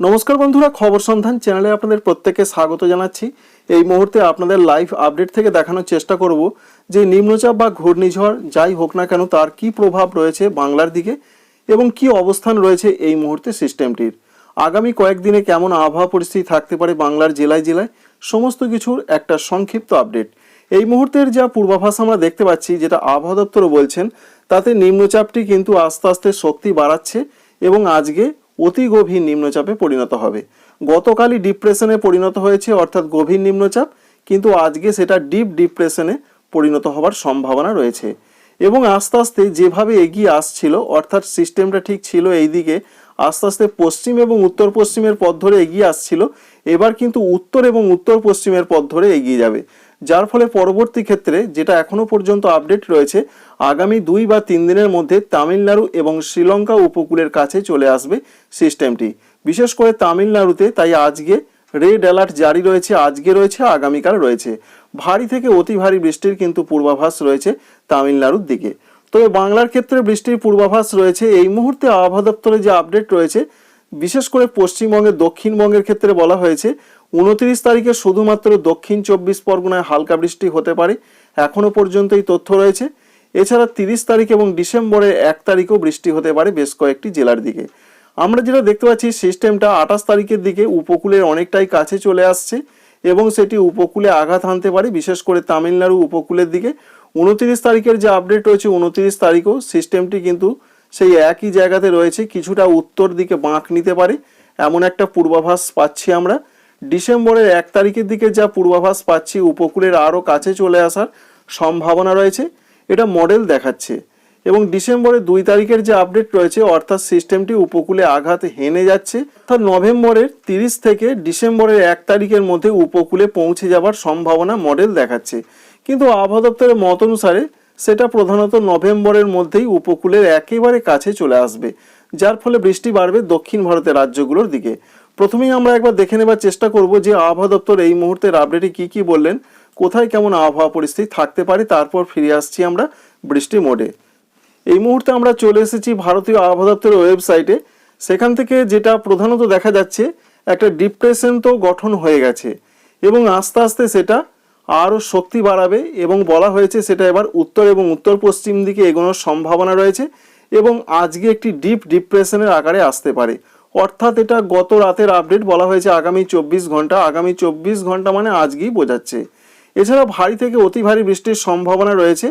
নমস্কার বন্ধুরা, খবর সন্ধান চ্যানেলে আপনাদের প্রত্যেককে স্বাগত জানাচ্ছি। এই মুহূর্তে আপনাদের লাইভ আপডেট থেকে দেখানোর চেষ্টা করব যে নিম্নচাপ বা ঘূর্ণিঝড় যাই হোক না কেন তার কি প্রভাব রয়েছে বাংলার দিকে এবং কি অবস্থান রয়েছে এই মুহূর্তে সিস্টেমটির। আগামী কয়েকদিনে কেমন আবহাওয়া পরিস্থিতি থাকতে পারে বাংলার জেলায় জেলায়, সমস্ত কিছুর একটা সংক্ষিপ্ত আপডেট। এই মুহূর্তের যা পূর্বাভাস আমরা দেখতে পাচ্ছি, যেটা আবহাওয়া দপ্তরও বলছেন, তাতে নিম্নচাপটি কিন্তু আস্তে আস্তে শক্তি বাড়াচ্ছে এবং আজকে অতি গভীর নিম্নচাপে পরিণত হবে। গতকালই ডিপ্রেশনে পরিণত হয়েছে, অর্থাৎ গভীর নিম্নচাপ, কিন্তু আজকে সেটা ডিপ ডিপ্রেশনে পরিণত হওয়ার সম্ভাবনা রয়েছে। এবং আস্তে আস্তে যেভাবে এগিয়ে আসছিল, অর্থাৎ সিস্টেমটা ঠিক ছিল এই দিকে আস্তে আস্তে পশ্চিম এবং উত্তর পশ্চিমের পথ ধরে এগিয়ে আসছিল, এবার কিন্তু উত্তর এবং উত্তর পশ্চিমের পথ ধরে এগিয়ে যাবে। যার ফলে পরবর্তী ক্ষেত্রে যেটা এখনও পর্যন্ত আপডেট রয়েছে আগামী দুই বা তিন দিনের মধ্যে তামিলনাড়ু এবং শ্রীলঙ্কা উপকূলের কাছে চলে আসবে সিস্টেমটি। বিশেষ করে তামিলনাড়ুতে তাই আজকে রেড অ্যালার্ট জারি রয়েছে, আজকে রয়েছে, আগামীকাল রয়েছে। ভারী থেকে অতি ভারী বৃষ্টির কিন্তু পূর্বাভাস রয়েছে তামিলনাড়ুর দিকে। তবে বাংলার ক্ষেত্রে বৃষ্টির পূর্বাভাস রয়েছে। এই মুহূর্তে আবহাওয়া দপ্তরে যে আপডেট রয়েছে, বিশেষ করে পশ্চিমবঙ্গের দক্ষিণবঙ্গের ক্ষেত্রে বলা হয়েছে, উনত্রিশ তারিখে শুধুমাত্র দক্ষিণ চব্বিশ পরগনায় হালকা বৃষ্টি হতে পারে। এখনও পর্যন্ত এই তথ্য রয়েছে। এছাড়া তিরিশ তারিখ এবং ডিসেম্বরের এক তারিখও বৃষ্টি হতে পারে বেশ কয়েকটি জেলার দিকে। আমরা যেটা দেখতে পাচ্ছি, সিস্টেমটা আঠাশ তারিখের দিকে উপকূলের অনেকটাই কাছে চলে আসছে এবং সেটি উপকূলে আঘাত হানতে পারে, বিশেষ করে তামিলনাড়ু উপকূলের দিকে। উনত্রিশ তারিখের যে আপডেট রয়েছে, উনত্রিশ তারিখও সিস্টেমটি কিন্তু সেই একই জায়গাতে রয়েছে, কিছুটা উত্তর দিকে বাঁক নিতে পারে, এমন একটা পূর্বাভাস পাচ্ছি আমরা। ডিসেম্বরের এক তারিখের দিকে যা পূর্বাভাস পাচ্ছি, উপকূলের আরও কাছে চলে আসার সম্ভাবনা রয়েছে। এটা মডেল দেখাচ্ছে। এবং ডিসেম্বরের দুই তারিখের যে আপডেট রয়েছে, অর্থাৎ সিস্টেমটি উপকূলে আঘাত হেনে যাচ্ছে, অর্থাৎ নভেম্বরের তিরিশ থেকে ডিসেম্বরের এক তারিখের মধ্যে উপকূলে পৌঁছে যাবার সম্ভাবনা মডেল দেখাচ্ছে। কিন্তু আবহাওয়া দপ্তরের মত অনুসারে, সেটা প্রধানত নভেম্বরের মধ্যেই উপকূলের একেবারে কাছে চলে আসবে, যার ফলে বৃষ্টি বাড়বে দক্ষিণ ভারতের রাজ্যগুলোর দিকে। প্রথমেই আমরা একবার দেখে নেবার চেষ্টা করব যে আবহাওয়া দপ্তর এই মুহূর্তের আপডেটে কি কি বললেন। কোথায় কেমন আবহাওয়া পরিস্থিতি থাকতে পারে তারপর ফিরে আসছি আমরা বৃষ্টি মোডে। এই মুহূর্তে আমরা চলে এসেছি ভারতীয় আবহাওয়া দপ্তরের ওয়েবসাইটে। সেখান থেকে যেটা প্রধানত দেখা যাচ্ছে, একটা ডিপ্রেশন তো গঠন হয়ে গেছে এবং আস্তে আস্তে সেটা আরও শক্তি বাড়াবে এবং বলা হয়েছে সেটা এবার উত্তর এবং উত্তর পশ্চিম দিকে এগোনোর সম্ভাবনা রয়েছে এবং আজকে একটি ডিপ ডিপ্রেশনের আকারে আসতে পারে। অর্থাৎ এটা গত রাতের আপডেট বলা হয়েছে আগামী চব্বিশ ঘণ্টা। আগামী চব্বিশ ঘণ্টা মানে আজকেই বোঝাচ্ছে। এছাড়া ভারী থেকে অতি ভারী বৃষ্টির সম্ভাবনা রয়েছে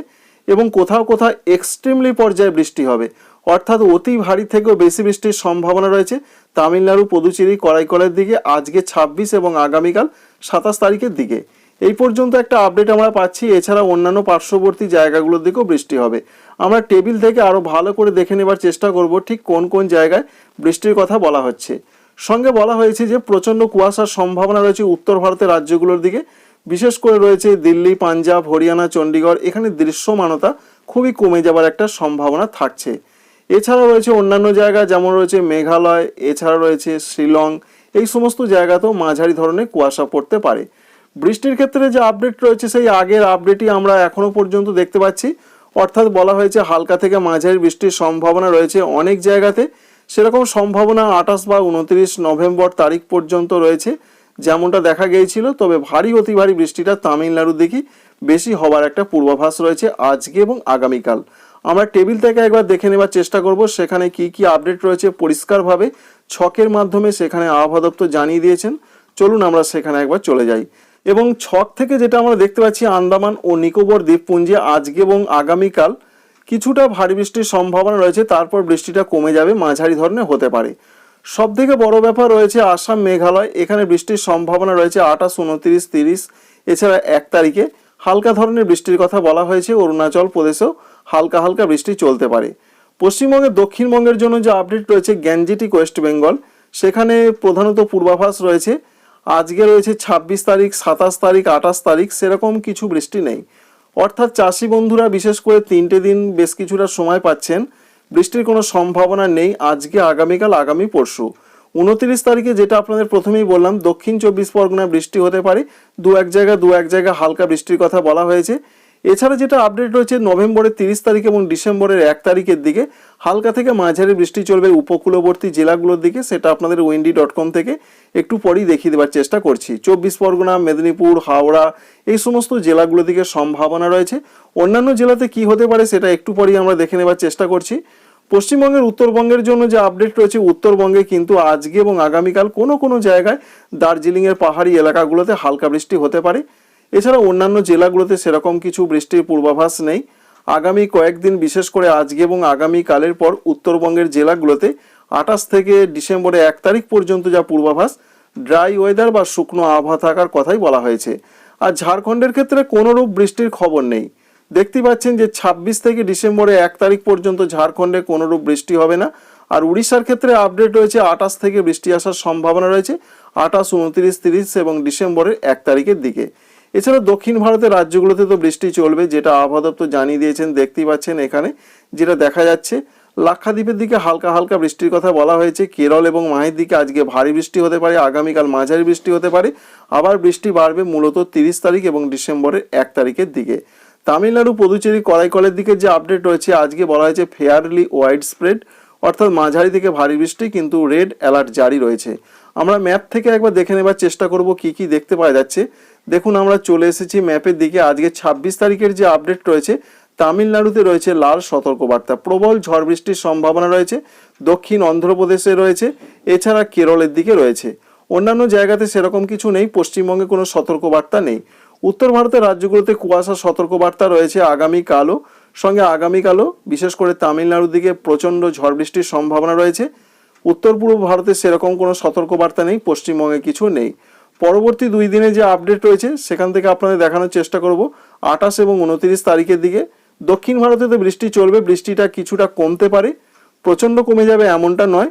এবং কোথাও কোথাও এক্সট্রিমলি পর্যায়ে বৃষ্টি হবে। অর্থাৎ অতি ভারী থেকেও বেশি বৃষ্টির সম্ভাবনা রয়েছে। তামিলনাড়ু, পুদুচেরি, করাইকলের দিকে আজকে ছাব্বিশ এবং আগামীকাল সাতাশ তারিখের দিকে। এই পর্যন্ত একটা আপডেট আমরা পাচ্ছি। এছাড়া অন্যান্য পার্শ্ববর্তী জায়গাগুলোর দিকেও বৃষ্টি হবে। আমরা টেবিল থেকে আরও ভালো করে দেখে নেবার চেষ্টা করব ঠিক কোন কোন জায়গায় বৃষ্টির কথা বলা হচ্ছে। সঙ্গে বলা হয়েছে যে প্রচণ্ড কুয়াশার সম্ভাবনা রয়েছে উত্তর ভারতের রাজ্যগুলোর দিকে। বিশেষ করে রয়েছে দিল্লি, পাঞ্জাব, হরিয়ানা চণ্ডীগড় এখানে দৃশ্যমানতা খুবই কমে যাবার একটা সম্ভাবনা থাকছে। এছাড়া রয়েছে অন্যান্য জায়গা, যেমন রয়েছে মেঘালয়, এছাড়া রয়েছে শিলং। এই সমস্ত জায়গাতেও মাঝারি ধরনের কুয়াশা পড়তে পারে। বৃষ্টির ক্ষেত্রে যে আপডেট রয়েছে, সেই আগের আপডেটই আমরা এখনও পর্যন্ত দেখতে পাচ্ছি। অর্থাৎ বলা হয়েছে হালকা থেকে মাঝারি বৃষ্টির সম্ভাবনা রয়েছে অনেক জায়গাতে। সেরকম সম্ভাবনা আঠাশ বা উনত্রিশ নভেম্বর তারিখ পর্যন্ত রয়েছে। যেমনটা দেখা গিয়েছিল, তবে ভারী, অতি ভারী বৃষ্টিটা তামিলনাড়ুর দিকে বেশি হবার একটা পূর্বাভাস রয়েছে আজকে এবং আগামীকাল। আমরা টেবিল থেকে একবার দেখে নেবার চেষ্টা করব, সেখানে কি কি আপডেট রয়েছে পরিষ্কারভাবে। ছকের মাধ্যমে সেখানে আবহাওয়া দপ্তর জানিয়ে দিয়েছেন। চলুন আমরা সেখানে একবার চলে যাই। এবং ছক থেকে যেটা আমরা দেখতে পাচ্ছি, আন্দামান ও নিকোবর দ্বীপপুঞ্জে আজকে এবং আগামীকাল কিছুটা ভারী বৃষ্টির সম্ভাবনা রয়েছে। তারপর বৃষ্টিটা কমে যাবে, মাঝারি ধরনের হতে পারে। সব থেকে বড় ব্যাপার রয়েছে আসাম মেঘালয়। এখানে বৃষ্টির সম্ভাবনা রয়েছে আঠাশ, উনত্রিশ, তিরিশ। এছাড়া এক তারিখে হালকা ধরনের বৃষ্টির কথা বলা হয়েছে। অরুণাচল প্রদেশেও হালকা হালকা বৃষ্টি চলতে পারে। পশ্চিমবঙ্গের দক্ষিণবঙ্গের জন্য যে আপডেট রয়েছে গ্যাঞ্জেটিক ওয়েস্ট বেঙ্গল। সেখানে প্রধানত পূর্বাভাস রয়েছে, আজকে রয়েছে ছাব্বিশ তারিখ, সাতাশ তারিখ, আঠাশ তারিখ, সেরকম কিছু বৃষ্টি নেই। অর্থাৎ চাষি বন্ধুরা বিশেষ করে তিনটে দিন বেশ কিছুটা সময় পাচ্ছেন। বৃষ্টির কোনো সম্ভাবনা নেই। আজকে, আগামীকাল, আগামী পরশু। উনত্রিশ তারিখে যেটা আপনাদের প্রথমেই বললাম, দক্ষিণ চব্বিশ পরগনায় বৃষ্টি হতে পারে। দু এক জায়গা দু এক জায়গা হালকা বৃষ্টির কথা বলা হয়েছে। এছাড়া যেটা আপডেট রয়েছে, নভেম্বরের তিরিশ তারিখ এবং ডিসেম্বরের এক তারিখের দিকে হালকা থেকে মাঝারি বৃষ্টি চলবে উপকূলবর্তী জেলাগুলোর দিকে। সেটা আপনাদের উইন্ডি ডট কম থেকে একটু পরেই দেখিয়ে দেওয়ার চেষ্টা করছি। চব্বিশ পরগনা, মেদিনীপুর, হাওড়া, এই সমস্ত জেলাগুলোর দিকে সম্ভাবনা রয়েছে। অন্যান্য জেলাতে কি হতে পারে, সেটা একটু পরেই আমরা দেখে নেবার চেষ্টা করছি। পশ্চিমবঙ্গের উত্তরবঙ্গের জন্য যে আপডেট রয়েছে, উত্তরবঙ্গে কিন্তু আজকে এবং আগামীকাল কোনো কোনো জায়গায় দার্জিলিংয়ের পাহাড়ি এলাকাগুলোতে হালকা বৃষ্টি হতে পারে। এছাড়া অন্যান্য জেলাগুলোতে সেরকম কিছু বৃষ্টির পূর্বাভাস নেই। আগামী কয়েকদিন বিশেষ করে আজকে এবং আগামী কালের পর উত্তরবঙ্গের জেলাগুলোতে আঠাশ থেকে ডিসেম্বরে এক তারিখ পর্যন্ত যা পূর্বাভাস, ড্রাই ওয়েদার বা শুকনো আবহাওয়া থাকার কথাই বলা হয়েছে। আর ঝাড়খণ্ডের ক্ষেত্রে কোনোরূপ বৃষ্টির খবর নেই। দেখতে পাচ্ছেন যে ছাব্বিশ থেকে ডিসেম্বরে এক তারিখ পর্যন্ত ঝাড়খণ্ডে কোনোরূপ বৃষ্টি হবে না। আর উড়িষ্যার ক্ষেত্রে আপডেট রয়েছে, আঠাশ থেকে বৃষ্টি আসার সম্ভাবনা রয়েছে, আঠাশ, উনত্রিশ, তিরিশ এবং ডিসেম্বরের এক তারিখের দিকে। এছাড়া দক্ষিণ ভারতের রাজ্যগুলোতে তো বৃষ্টি চলবে, যেটা আবহাওয়া দপ্তর জানিয়ে দিয়েছেন, দেখতেই পাচ্ছেন এখানে, যেটা দেখা যাচ্ছে। লাক্ষাদ্বীপের দিকে হালকা হালকা বৃষ্টির কথা বলা হয়েছে, কেরল এবং মাহের দিকে আজকে ভারী বৃষ্টি হতে পারে, আগামীকাল মাঝারি বৃষ্টি হতে পারে। আবার বৃষ্টি বাড়বে মূলত তিরিশ তারিখ এবং ডিসেম্বরের এক তারিখের দিকে। তামিলনাড়ু পুদুচেরি করাইকলের দিকে যে আপডেট রয়েছে, আজকে বলা হয়েছে ফেয়ারলি ওয়াইড স্প্রেড অর্থাৎ মাঝারি থেকে ভারী বৃষ্টি, কিন্তু রেড অ্যালার্ট জারি রয়েছে। আমরা ম্যাপ থেকে একবার দেখে নেবার চেষ্টা করব কি কি দেখতে পাওয়া যাচ্ছে। দেখুন, আমরা চলে এসেছি ম্যাপের দিকে। আজকে ছাব্বিশ তারিখের যে আপডেট রয়েছে, তামিলনাড়ুতে রয়েছে লাল সতর্কবার্তা। প্রবল ঝড় বৃষ্টির সম্ভাবনা রয়েছে। দক্ষিণ অন্ধ্রপ্রদেশে রয়েছে, এছাড়া কেরলের দিকে রয়েছে। অন্যান্য জায়গাতে সেরকম কিছু নেই, পশ্চিমবঙ্গে কোনো সতর্কবার্তা নেই। উত্তর ভারতের রাজ্যগুলোতে কুয়াশা সতর্কবার্তা রয়েছে আগামীকালও। সঙ্গে আগামীকালও, বিশেষ করে তামিলনাড়ুর দিকে প্রচণ্ড ঝড় বৃষ্টির সম্ভাবনা রয়েছে। উত্তর পূর্ব ভারতে সেরকম কোনো সতর্কবার্তা নেই, পশ্চিমবঙ্গে কিছু নেই। পরবর্তী দুই দিনে যে আপডেট রয়েছে, সেখান থেকে আপনাদের দেখানোর চেষ্টা করব। আঠাশ এবং উনত্রিশ তারিখের দিকে, দক্ষিণ ভারতে তো বৃষ্টি চলবে, বৃষ্টিটা কিছুটা কমতে পারে। প্রচণ্ড কমে যাবে এমনটা নয়,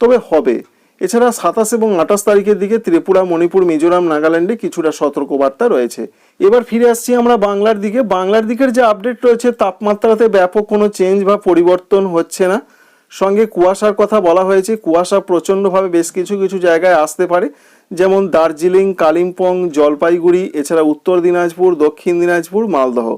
তবে হবে। এছাড়া সাতাশ এবং আঠাশ তারিখের দিকে ত্রিপুরা, মণিপুর, মিজোরাম, নাগাল্যান্ডে কিছুটা সতর্কবার্তা রয়েছে। এবার ফিরে আসছি আমরা বাংলার দিকে। বাংলার দিকের যে আপডেট রয়েছে, তাপমাত্রাতে ব্যাপক কোনো চেঞ্জ বা পরিবর্তন হচ্ছে না। সঙ্গে কুয়াশার কথা বলা হয়েছে। কুয়াশা প্রচণ্ডভাবে বেশ কিছু কিছু জায়গায় আসতে পারে। যেমন দার্জিলিং, কালিম্পং, জলপাইগুড়ি, এছাড়া উত্তর দিনাজপুর, দক্ষিণ দিনাজপুর, মালদহ।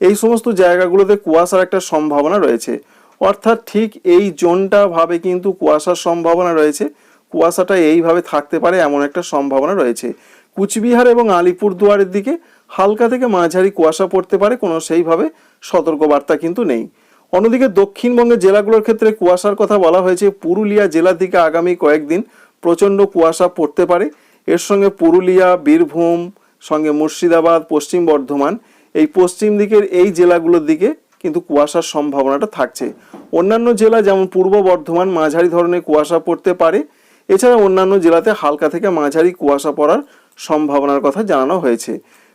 এই সমস্ত জায়গাগুলোতে কুয়াশার একটা সম্ভাবনা রয়েছে। অর্থাৎ ঠিক এই জোনটা ভাবে কিন্তু কুয়াশার সম্ভাবনা রয়েছে। কুয়াশাটা এইভাবে থাকতে পারে এমন একটা সম্ভাবনা রয়েছে। কুচবিহার এবং আলিপুরদুয়ারের দিকে হালকা থেকে মাঝারি কুয়াশা পড়তে পারে, কোনো সেইভাবে সতর্কবার্তা কিন্তু নেই। অন্যদিকে দক্ষিণবঙ্গের জেলাগুলোর ক্ষেত্রে কুয়াশার কথা বলা হয়েছে, পুরুলিয়া জেলার দিকে আগামী কয়েকদিন প্রচণ্ড কুয়াশা পড়তে পারে। এর সঙ্গে পুরুলিয়া, বীরভূম, সঙ্গে মুর্শিদাবাদ, পশ্চিম বর্ধমান, এই পশ্চিম দিকের এই জেলাগুলোর দিকে কিন্তু কুয়াশার সম্ভাবনাটা থাকছে। অন্যান্য জেলা যেমন পূর্ব বর্ধমান, মাঝারি ধরনের কুয়াশা পড়তে পারে। এছাড়া অন্যান্য জেলাতে হালকা থেকে মাঝারি কুয়াশা পড়ার সম্ভাবনার কথা জানানো হয়েছে।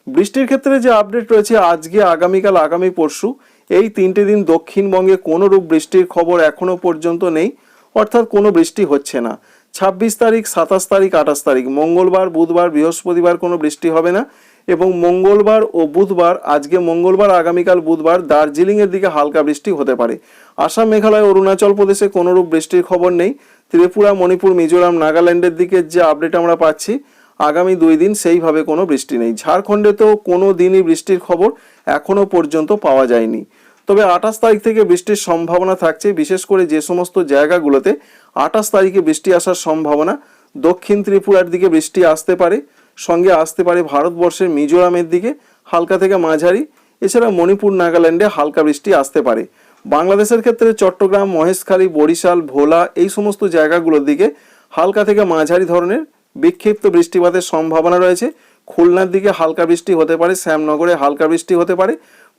বৃষ্টির ক্ষেত্রে যে আপডেট রয়েছে আজকে, আগামীকাল, আগামী পরশু, এই তিনটে দিন দক্ষিণবঙ্গে কোনোরূপ বৃষ্টির খবর এখনও পর্যন্ত নেই, অর্থাৎ কোনো বৃষ্টি হচ্ছে না। ছাব্বিশ তারিখ, সাতাশ তারিখ, আঠাশ তারিখ। মঙ্গলবার, বুধবার, বৃহস্পতিবার কোনো বৃষ্টি হবে না এবং মঙ্গলবার ও বুধবার, আজকে মঙ্গলবার, আগামীকাল বুধবার দার্জিলিংয়ের দিকে হালকা বৃষ্টি হতে পারে। আসাম, মেঘালয়, অরুণাচল প্রদেশে কোনোরূপ বৃষ্টির খবর নেই। ত্রিপুরা, মণিপুর, মিজোরাম, নাগাল্যান্ডের দিকে যে আপডেট আমরা পাচ্ছি, আগামী দুই দিন সেইভাবে কোনো বৃষ্টি নেই। ঝাড়খণ্ডে তো কোনো দিনই বৃষ্টির খবর এখনও পর্যন্ত পাওয়া যায়নি। তবে আঠাশ তারিখ থেকে বৃষ্টির সম্ভাবনা থাকছে, বিশেষ করে যে সমস্ত জায়গাগুলোতে আঠাশ তারিখে বৃষ্টি আসার সম্ভাবনা। দক্ষিণ ত্রিপুরার দিকে বৃষ্টি আসতে পারে, সঙ্গে আসতে পারে ভারতবর্ষের মিজোরামের দিকে, হালকা থেকে মাঝারি। এছাড়া মণিপুর, নাগাল্যান্ডে হালকা বৃষ্টি আসতে পারে। বাংলাদেশের ক্ষেত্রে চট্টগ্রাম, মহেশখালী, বরিশাল, ভোলা এই সমস্ত জায়গাগুলোর দিকে হালকা থেকে মাঝারি ধরনের বিক্ষিপ্ত বৃষ্টিপাতের সম্ভাবনা রয়েছে। খুলনার দিকে হালকা বৃষ্টি হতে পারে, শ্যামনগরে হালকা বৃষ্টি হতে পারে।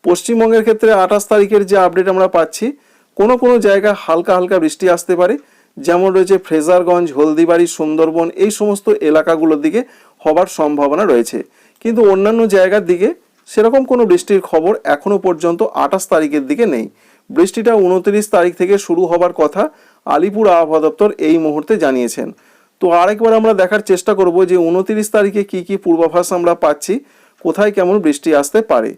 পশ্চিমবঙ্গের ক্ষেত্রে আঠাশ তারিখের যে আপডেট আমরা পাচ্ছি, কোনো কোনো জায়গায় হালকা হালকা বৃষ্টি আসতে পারে, যেমন রয়েছে ফ্রেজারগঞ্জ, হলদিবাড়ি, সুন্দরবন, এই সমস্ত এলাকাগুলোর দিকে হবার সম্ভাবনা রয়েছে। কিন্তু অন্যান্য জায়গার দিকে সেরকম কোনো বৃষ্টির খবর এখনও পর্যন্ত আঠাশ তারিখের দিকে নেই। বৃষ্টিটা উনত্রিশ তারিখ থেকে শুরু হবার কথা আলিপুর আবহাওয়া দপ্তর এই মুহূর্তে জানিয়েছেন। তো আরেকবার আমরা দেখার চেষ্টা করব যে উনত্রিশ তারিখে কি কি পূর্বাভাস আমরা পাচ্ছি, কোথায় কেমন বৃষ্টি আসতে পারে।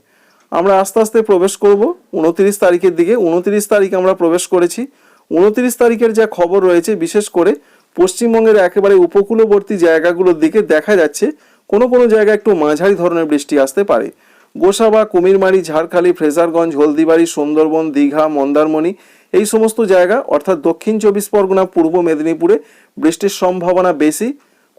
আমরা আস্তে আস্তে প্রবেশ করব। উনত্রিশ তারিখের দিকে, উনত্রিশ তারিখ আমরা প্রবেশ করেছি। উনত্রিশ তারিখের যা খবর রয়েছে, বিশেষ করে পশ্চিমবঙ্গের একেবারে উপকূলবর্তী জায়গাগুলোর দিকে দেখা যাচ্ছে, কোনো কোনো জায়গায় একটু মাঝারি ধরনের বৃষ্টি আসতে পারে। গোসাবা, কুমিরমারি, ঝাড়খালি, ফ্রেজারগঞ্জ, হলদিবাড়ি, সুন্দরবন, দীঘা, মন্দারমণি, এই সমস্ত জায়গা, অর্থাৎ দক্ষিণ চব্বিশ পরগনা, পূর্ব মেদিনীপুরে বৃষ্টির সম্ভাবনা বেশি।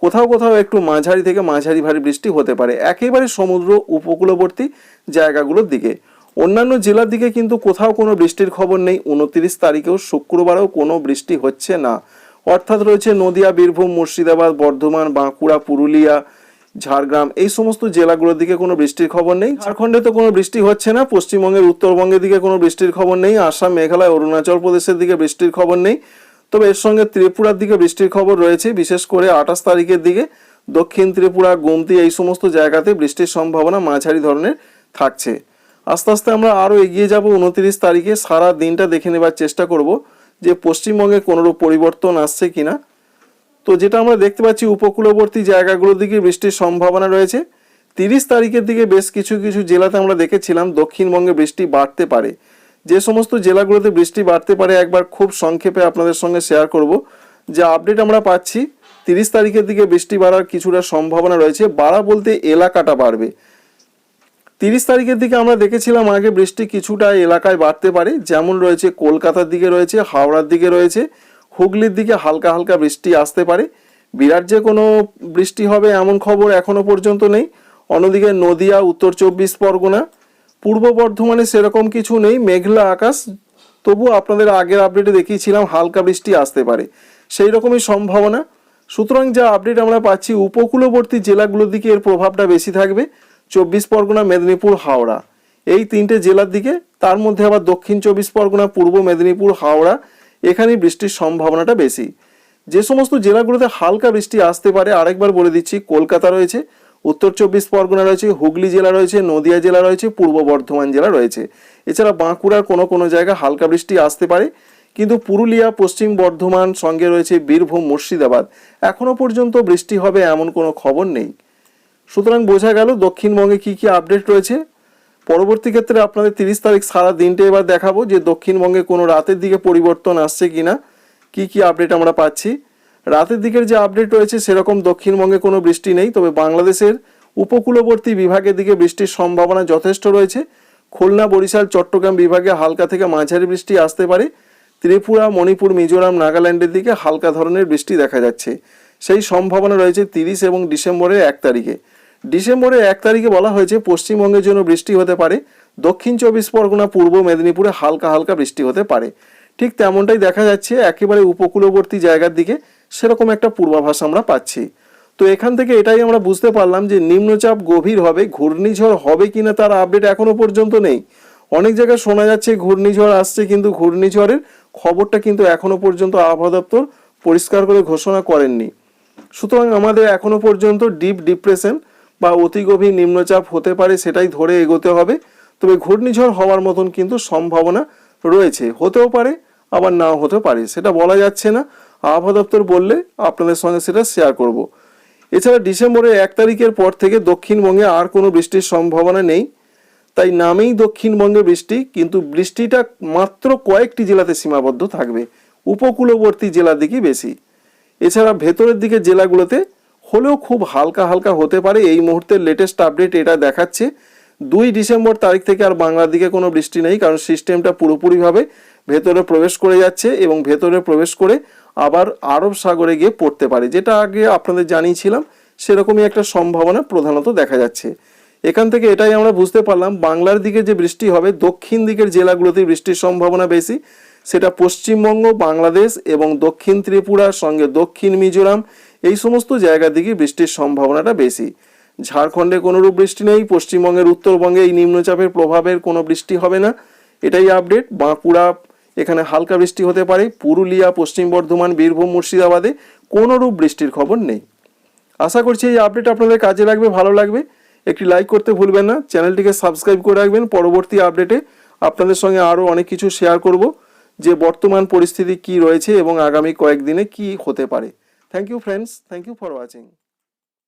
কোথাও কোথাও একটু মাঝারি থেকে মাঝারি ভারী বৃষ্টি হতে পারে। একেবারে সমুদ্র উপকূলবর্তী জায়গাগুলোর দিকে। অন্যান্য জেলার দিকে কিন্তু কোথাও কোনো বৃষ্টির খবর নেই। উনত্রিশ তারিখেও শুক্রবারেও কোনো বৃষ্টি হচ্ছে না। অর্থাৎ রয়েছে নদিয়া, বীরভূম, মুর্শিদাবাদ, বর্ধমান, বাঁকুড়া, পুরুলিয়া, ঝাড়গ্রাম। এই সমস্ত জেলাগুলোর দিকে কোনো বৃষ্টির খবর নেই। ঝাড়খণ্ডে তো কোনো বৃষ্টি হচ্ছে না। পশ্চিমবঙ্গের উত্তরবঙ্গের দিকে কোনো বৃষ্টির খবর নেই। আসাম, মেঘালয়, অরুণাচল প্রদেশের দিকে বৃষ্টির খবর নেই। তবে এর সঙ্গে ত্রিপুরার দিকে বৃষ্টির খবর রয়েছে। বিশেষ করে আঠাশ তারিখের দিকে দক্ষিণ ত্রিপুরা, গোমতি এই সমস্ত জায়গাতে বৃষ্টির সম্ভাবনা মাঝারি ধরনের থাকছে। আস্তে আস্তে আমরা আরও এগিয়ে যাব উনত্রিশ তারিখে। সারা দিনটা দেখে নেবার চেষ্টা করব যে পশ্চিমবঙ্গে কোনোরূপ পরিবর্তন আসছে কিনা। তো যেটা আমরা দেখতে পাচ্ছি, উপকূলবর্তী জায়গাগুলোর দিকে বৃষ্টির সম্ভাবনা রয়েছে। তিরিশ তারিখের দিকে বেশ কিছু কিছু জেলাতে আমরা দেখেছিলাম দক্ষিণবঙ্গে বৃষ্টি বাড়তে পারে। যে সমস্ত জেলাগুলোতে বৃষ্টি বাড়তে পারে একবার খুব সংক্ষেপে আপনাদের সঙ্গে শেয়ার করব। যে আপডেট আমরা পাচ্ছি, তিরিশ তারিখের দিকে বৃষ্টি বাড়ার কিছুটা সম্ভাবনা রয়েছে। বাড়া বলতে এলাকাটা বাড়বে। তিরিশ তারিখের দিকে আমরা দেখেছিলাম আগে বৃষ্টি কিছুটা এলাকায় বাড়তে পারে। যেমন রয়েছে কলকাতার দিকে রয়েছে, হাওড়ার দিকে রয়েছে। হুগলির দিকে হালকা হালকা বৃষ্টি আসতে পারে। বিরাট যে কোনো বৃষ্টি হবে এমন খবর এখনও পর্যন্ত নেই। অন্যদিকে নদিয়া, উত্তর চব্বিশ পরগনা পূর্ব বর্ধমানে সেরকম কিছু নেই, মেঘলা আকাশ। তবু আপনাদের আগের আপডেটে দেখিয়েছিলাম, হালকা বৃষ্টি আসতে পারে। সেই রকমই সম্ভাবনা। সুতরাং যা আপডেট আমরা পাচ্ছি, উপকূলবর্তী জেলাগুলোর দিকে এর প্রভাবটা বেশি থাকবে। চব্বিশ পরগনা, মেদিনীপুর, হাওড়া। এই তিনটে জেলার দিকে, তার মধ্যে আবার দক্ষিণ চব্বিশ পরগনা, পূর্ব মেদিনীপুর, হাওড়া, এখানেই বৃষ্টির সম্ভাবনাটা বেশি। যে সমস্ত জেলাগুলোতে হালকা বৃষ্টি আসতে পারে, আরেকবার বলে দিচ্ছি, কলকাতা রয়েছে। উত্তর চব্বিশ পরগনা রয়েছে, হুগলি জেলা রয়েছে, নদিয়া জেলা রয়েছে, পূর্ব বর্ধমান জেলা রয়েছে। এছাড়া বাঁকুড়ার কোনো কোনো জায়গায় হালকা বৃষ্টি আসতে পারে, কিন্তু পুরুলিয়া, পশ্চিম বর্ধমান সঙ্গে রয়েছে বীরভূম, মুর্শিদাবাদ। এখনও পর্যন্ত বৃষ্টি হবে এমন কোনো খবর নেই। সুতরাং বোঝা গেল দক্ষিণবঙ্গে কি কি আপডেট রয়েছে। পরবর্তী ক্ষেত্রে আপনাদের তিরিশ তারিখ সারা দিনটা এবার দেখাবো যে দক্ষিণবঙ্গে কোনো রাতের দিকে পরিবর্তন আসছে কিনা, কি কি আপডেট আমরা পাচ্ছি। রাতের দিকের যে আপডেট রয়েছে, সেরকম দক্ষিণবঙ্গে কোনো বৃষ্টি নেই, তবে বাংলাদেশের উপকূলবর্তী বিভাগের দিকে বৃষ্টির সম্ভাবনা যথেষ্ট রয়েছে। খুলনা, বরিশাল, চট্টগ্রাম বিভাগে হালকা থেকে মাঝারি বৃষ্টি আসতে পারে। ত্রিপুরা, মণিপুর, মিজোরাম, নাগাল্যান্ডের দিকে হালকা ধরনের বৃষ্টি দেখা যাচ্ছে। সেই সম্ভাবনা রয়েছে তিরিশ এবং ডিসেম্বরের এক তারিখে। ডিসেম্বরের এক তারিখে বলা হয়েছে, পশ্চিমবঙ্গের জন্য বৃষ্টি হতে পারে। দক্ষিণ চব্বিশ পরগনা, পূর্ব মেদিনীপুরে হালকা হালকা বৃষ্টি হতে পারে। ঠিক তেমনটাই দেখা যাচ্ছে, একেবারে উপকূলবর্তী জায়গার দিকে। সেরকম একটা পূর্বাভাস আমরা পাচ্ছি। তো এখান থেকে এটাই আমরা বুঝতে পারলাম যে নিম্নচাপ গভীর হবে, ঘূর্ণিঝড় হবে কিনা তার আপডেট এখনও পর্যন্ত নেই। অনেক জায়গায় শোনা যাচ্ছে ঘূর্ণিঝড় আসছে, কিন্তু ঘূর্ণিঝড়ের খবরটা কিন্তু এখনও পর্যন্ত আবহাওয়া দপ্তর পরিষ্কার করে ঘোষণা করেননি। সুতরাং আমাদের এখনও পর্যন্ত ডিপ ডিপ্রেশন বা অতি গভীর নিম্নচাপ হতে পারে সেটাই ধরে এগোতে হবে। তবে ঘূর্ণিঝড় হওয়ার মতন কিন্তু সম্ভাবনা রয়েছে। হতেও পারে, আবার নাও হতে পারে, সেটা বলা যাচ্ছে না। আবহাওয়া দপ্তর বললে আপনাদের সঙ্গে সেটা শেয়ার করব। এছাড়া ডিসেম্বরের এক তারিখের পর থেকে দক্ষিণবঙ্গে আর কোনো বৃষ্টির সম্ভাবনা নেই। তাই নামেই দক্ষিণবঙ্গে বৃষ্টি, কিন্তু বৃষ্টিটা মাত্র কয়েকটি জেলাতে সীমাবদ্ধ থাকবে। উপকূলবর্তী জেলার দিকেই বেশি। এছাড়া ভেতরের দিকে জেলাগুলোতে হলেও খুব হালকা হালকা হতে পারে। এই মুহূর্তের লেটেস্ট আপডেট এটা দেখাচ্ছে। দুই ডিসেম্বর তারিখ থেকে আর বাংলার দিকে কোনো বৃষ্টি নেই, কারণ সিস্টেমটা পুরোপুরিভাবে ভেতরে প্রবেশ করে যাচ্ছে এবং ভেতরে প্রবেশ করে আবার আরব সাগরে গিয়ে পড়তে পারে, যেটা আগে আপনাদের জানিয়েছিলাম, সেরকমই একটা সম্ভাবনা প্রধানত দেখা যাচ্ছে। এখান থেকে এটাই আমরা বুঝতে পারলাম, বাংলার দিকে যে বৃষ্টি হবে, দক্ষিণ দিকের জেলাগুলোতে বৃষ্টির সম্ভাবনা বেশি, সেটা পশ্চিমবঙ্গ, বাংলাদেশ এবং দক্ষিণ ত্রিপুরার সঙ্গে দক্ষিণ মিজোরাম, এই সমস্ত জায়গার দিকে বৃষ্টির সম্ভাবনাটা বেশি। ঝাড়খণ্ডে কোনোরূপ বৃষ্টি নেই, পশ্চিমবঙ্গের উত্তরবঙ্গে এই নিম্নচাপের প্রভাবের কোনো বৃষ্টি হবে না। এটাই আপডেট বাঁকুড়া, এখানে হালকা বৃষ্টি হতে পারে। পুরুলিয়া, পশ্চিম বর্ধমান, বীরভূম, মুর্শিদাবাদে কোনোরূপ বৃষ্টির খবর নেই। আশা করছি এই আপডেট আপনাদের কাজে লাগবে, ভালো লাগবে। একটি লাইক করতে ভুলবেন না। চ্যানেলটিকে সাবস্ক্রাইব করে রাখবেন। পরবর্তী আপডেটে আপনাদের সঙ্গে আরও অনেক কিছু শেয়ার করব, যে বর্তমান পরিস্থিতি কি রয়েছে এবং আগামী কয়েকদিনে কি হতে পারে। Thank you friends thank you for watching